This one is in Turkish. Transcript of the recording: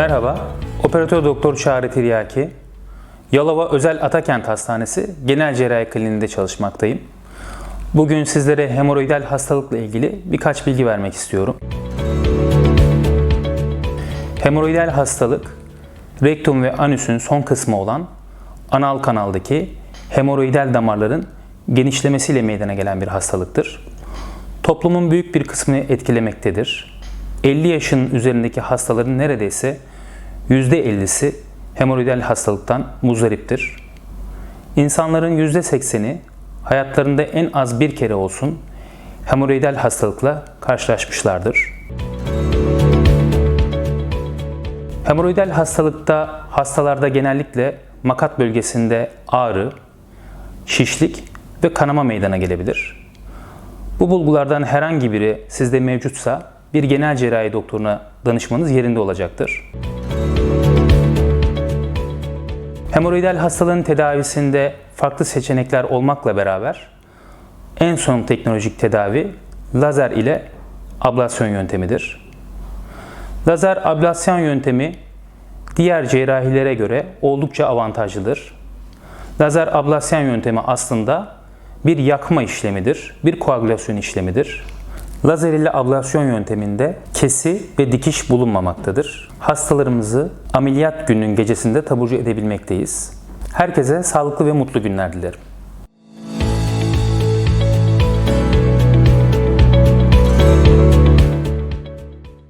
Merhaba, Operatör Doktor Çağrı Tiryaki. Yalova Özel Atakent Hastanesi Genel Cerrahi Kliniğinde çalışmaktayım. Bugün sizlere hemoroidal hastalıkla ilgili birkaç bilgi vermek istiyorum. Hemoroidal hastalık, rektum ve anüsün son kısmı olan anal kanaldaki hemoroidal damarların genişlemesiyle meydana gelen bir hastalıktır. Toplumun büyük bir kısmını etkilemektedir. 50 yaşın üzerindeki hastaların neredeyse %50'si hemoroidal hastalıktan muzdariptir. İnsanların %80'i hayatlarında en az bir kere olsun hemoroidal hastalıkla karşılaşmışlardır. Hemoroidal hastalıkta hastalarda genellikle makat bölgesinde ağrı, şişlik ve kanama meydana gelebilir. Bu bulgulardan herhangi biri sizde mevcutsa bir genel cerrahi doktoruna danışmanız yerinde olacaktır. Hemoroidal hastalığın tedavisinde farklı seçenekler olmakla beraber en son teknolojik tedavi lazer ile ablasyon yöntemidir. Lazer ablasyon yöntemi diğer cerrahilere göre oldukça avantajlıdır. Lazer ablasyon yöntemi aslında bir yakma işlemidir, bir koagülasyon işlemidir. Lazer ile ablasyon yönteminde kesi ve dikiş bulunmamaktadır. Hastalarımızı ameliyat gününün gecesinde taburcu edebilmekteyiz. Herkese sağlıklı ve mutlu günler dilerim.